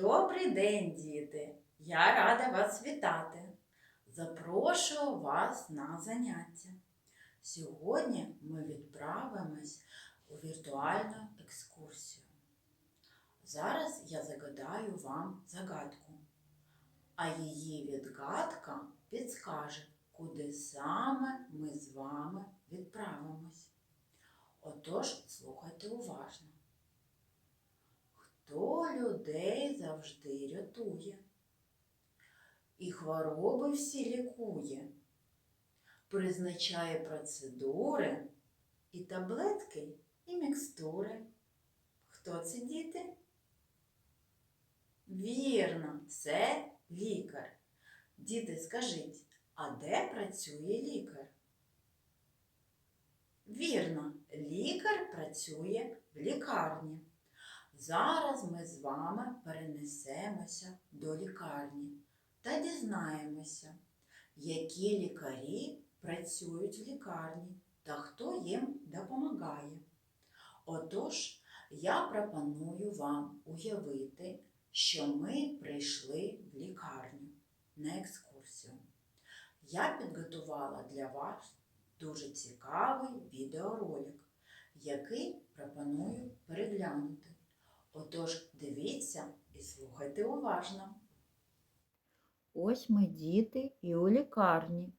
Добрий день, діти! Я рада вас вітати. Запрошую вас на заняття. Сьогодні ми відправимось у віртуальну екскурсію. Зараз я загадаю вам загадку, а її відгадка підскаже, куди саме ми з вами відправимось. Отож, слухайте уважно. Людей завжди рятує і хвороби всі лікує, призначає процедури і таблетки, і мікстури. Хто це діти? Вірно, це лікар. Діти, скажіть, а де працює лікар? Вірно, лікар працює в лікарні. Зараз ми з вами перенесемося до лікарні та дізнаємося, які лікарі працюють в лікарні та хто їм допомагає. Отож, я пропоную вам уявити, що ми прийшли в лікарню на екскурсію. Я підготувала для вас дуже цікавий відеоролик, який пропоную переглянути. Отож, дивіться і слухайте уважно. Ось ми діти і у лікарні.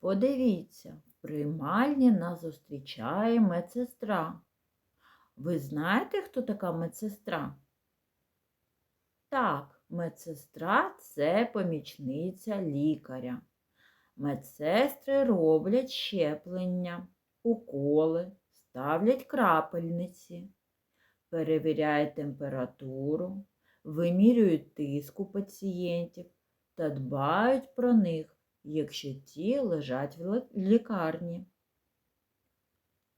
Подивіться, в приймальні нас зустрічає медсестра. Ви знаєте, хто така медсестра? Так, медсестра це помічниця лікаря. Медсестри роблять щеплення, уколи, ставлять крапельниці, перевіряють температуру, вимірюють тиск у пацієнтів та дбають про них, якщо ті лежать в лікарні.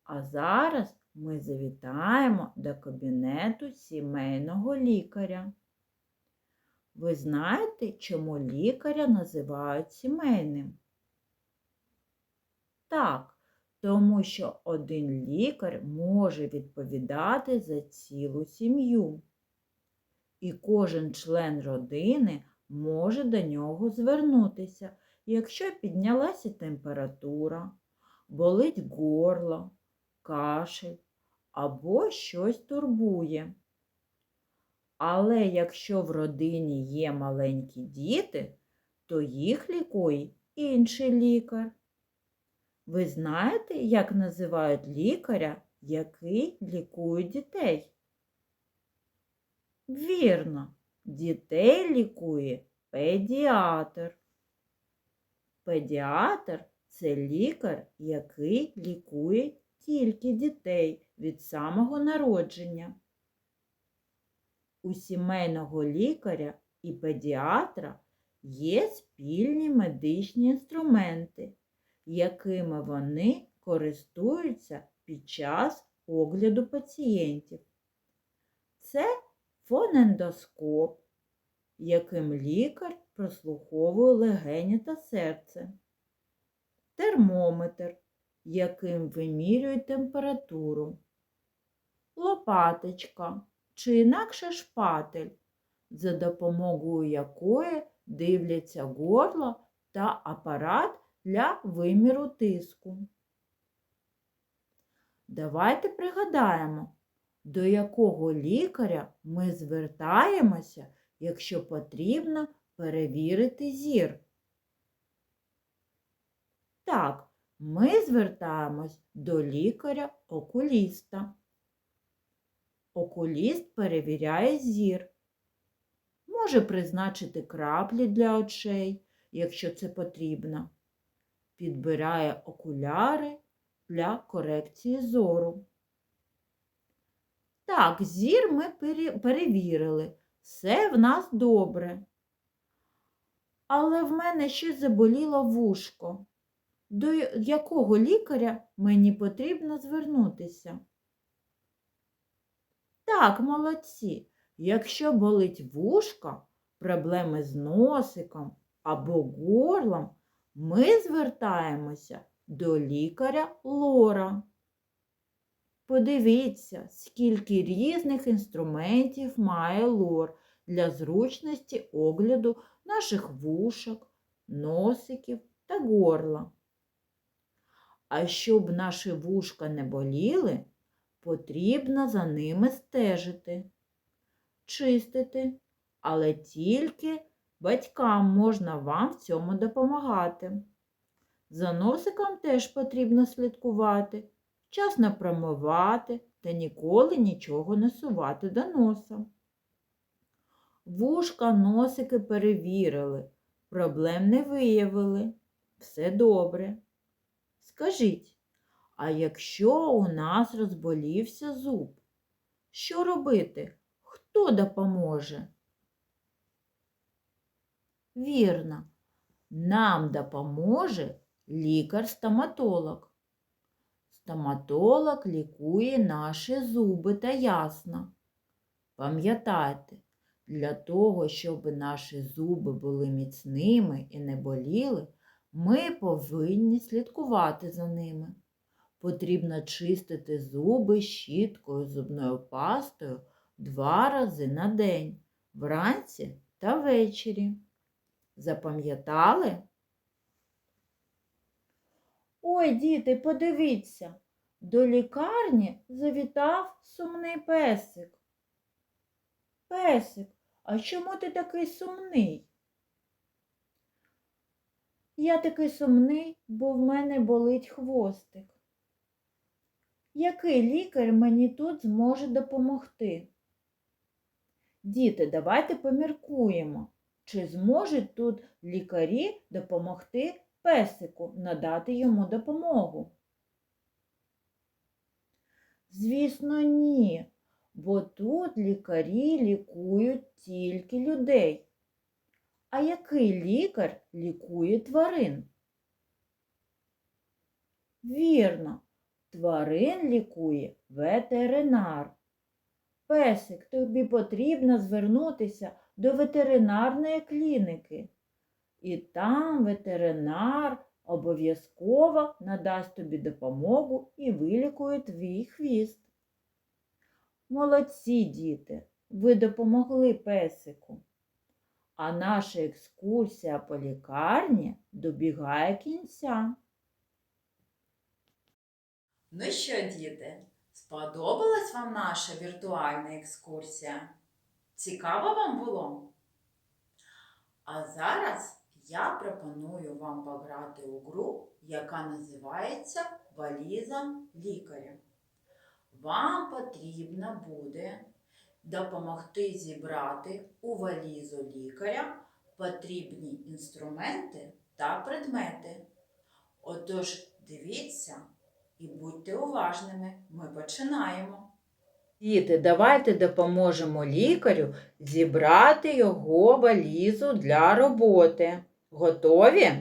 А зараз ми завітаємо до кабінету сімейного лікаря. Ви знаєте, чому лікаря називають сімейним? Так, тому що один лікар може відповідати за цілу сім'ю. І кожен член родини може до нього звернутися, якщо піднялася температура, болить горло, кашель або щось турбує. Але якщо в родині є маленькі діти, то їх лікує інший лікар. Ви знаєте, як називають лікаря, який лікує дітей? Вірно, дітей лікує педіатр. Педіатр це лікар, який лікує тільки дітей від самого народження. У сімейного лікаря і педіатра є спільні медичні інструменти, якими вони користуються під час огляду пацієнтів. Це фонендоскоп, яким лікар прослуховує легені та серце, термометр, яким вимірює температуру, лопаточка чи інакше шпатель, за допомогою якої дивляться горло та апарат для виміру тиску. Давайте пригадаємо, до якого лікаря ми звертаємося, якщо потрібно перевірити зір. Так, ми звертаємось до лікаря-окуліста. Окуліст перевіряє зір. Може призначити краплі для очей, якщо це потрібно. Підбирає окуляри для корекції зору. Так, зір ми перевірили. Все в нас добре. Але в мене ще заболіло вушко. До якого лікаря мені потрібно звернутися? Так, молодці. Якщо болить вушко, проблеми з носиком або горлом, ми звертаємося до лікаря лора. Подивіться, скільки різних інструментів має лор для зручності огляду наших вушок, носиків та горла. А щоб наші вушка не боліли, потрібно за ними стежити, чистити, але тільки батькам можна вам в цьому допомагати. За носиком теж потрібно слідкувати, вчасно промивати та ніколи нічого не сувати до носа. Вушка, носики перевірили, проблем не виявили. Все добре. Скажіть, а якщо у нас розболівся зуб, що робити? Хто допоможе? Вірно, нам допоможе лікар-стоматолог. Стоматолог лікує наші зуби та ясна. Пам'ятайте, для того, щоб наші зуби були міцними і не боліли, ми повинні слідкувати за ними. Потрібно чистити зуби щіткою зубною пастою два рази на день, вранці та ввечері. Запам'ятали? Ой, діти, подивіться, до лікарні завітав сумний песик. Песик, а чому ти такий сумний? Я такий сумний, бо в мене болить хвостик. Який лікар мені тут зможе допомогти? Діти, давайте поміркуємо, чи зможуть тут лікарі допомогти песику, надати йому допомогу. Звісно, ні, бо тут лікарі лікують тільки людей. А який лікар лікує тварин? Вірно, тварин лікує ветеринар. Песик, тобі потрібно звернутися до ветеринарної клініки. І там ветеринар обов'язково надасть тобі допомогу і вилікує твій хвіст. Молодці, діти, ви допомогли песику. А наша екскурсія по лікарні добігає кінця. Ну що, діти, сподобалась вам наша віртуальна екскурсія? Цікаво вам було? А зараз я пропоную вам пограти у гру, яка називається Валіза лікаря. Вам потрібно буде допомогти зібрати у валізу лікаря потрібні інструменти та предмети. Отож, дивіться і будьте уважними, ми починаємо. Діти, давайте допоможемо лікарю зібрати його валізу для роботи. Готові?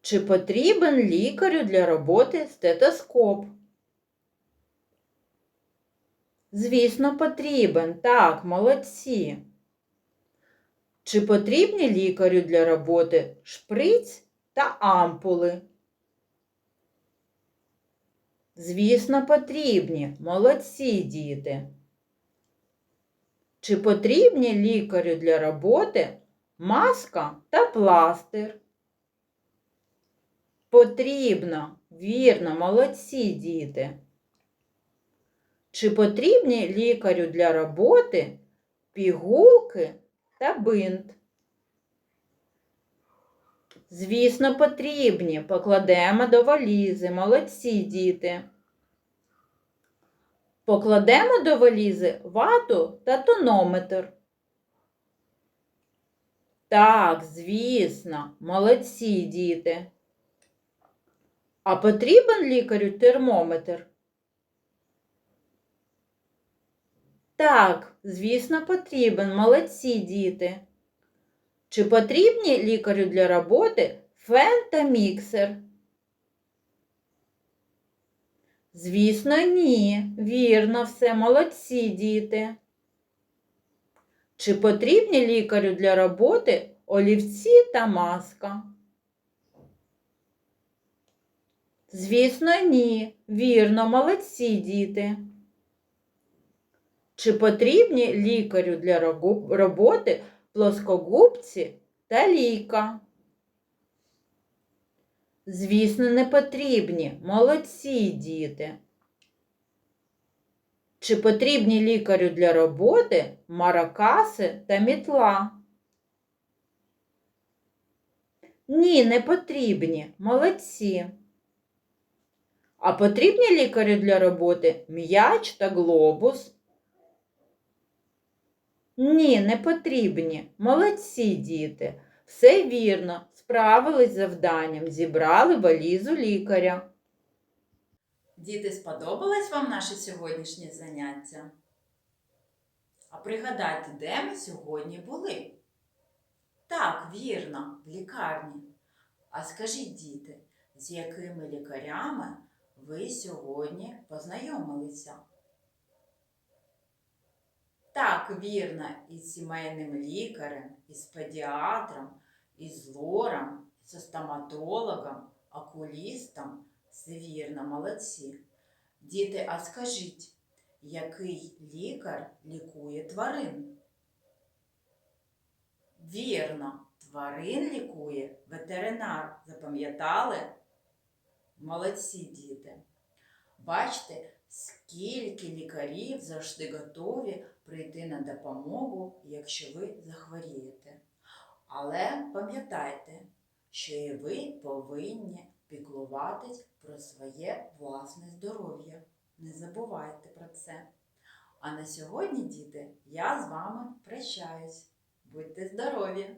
Чи потрібен лікарю для роботи стетоскоп? Звісно, потрібен. Так, молодці. Чи потрібні лікарю для роботи шприць та ампули? Звісно, потрібні. Молодці діти. Чи потрібні лікарю для роботи маска та пластир? Потрібно. Вірно, молодці діти. Чи потрібні лікарю для роботи пігулки та бинт? Звісно, потрібні. Покладемо до валізи. Молодці діти. Покладемо до валізи вату та тонометр. Так, звісно, молодці діти. А потрібен лікарю термометр? Так, звісно, потрібен. Молодці діти. Чи потрібні лікарю для роботи фен та міксер? Звісно, ні. Вірно, все, молодці діти. Чи потрібні лікарю для роботи олівці та маска? Звісно, ні. Вірно, молодці діти. Чи потрібні лікарю для роботи плоскогубці та ліка? Звісно, не потрібні. Молодці діти. Чи потрібні лікарю для роботи маракаси та мітла? Ні, не потрібні. Молодці. А потрібні лікарю для роботи м'яч та глобус? Ні, не потрібні. Молодці діти. Все вірно, справились з завданням, зібрали валізу лікаря. Діти, сподобалось вам наше сьогоднішнє заняття? А пригадайте, де ми сьогодні були? Так, вірно, в лікарні. А скажіть, діти, з якими лікарями ви сьогодні познайомилися? Так, вірно, із сімейним лікарем, із педіатром, із лором, зі стоматологом, окулістом. Все вірно, молодці. Діти, а скажіть, який лікар лікує тварин? Вірно, тварин лікує ветеринар. Запам'ятали? Молодці діти. Бачите, скільки лікарів завжди готові прийти на допомогу, якщо ви захворієте. Але пам'ятайте, що і ви повинні піклуватись про своє власне здоров'я. Не забувайте про це. А на сьогодні, діти, я з вами прощаюсь. Будьте здорові!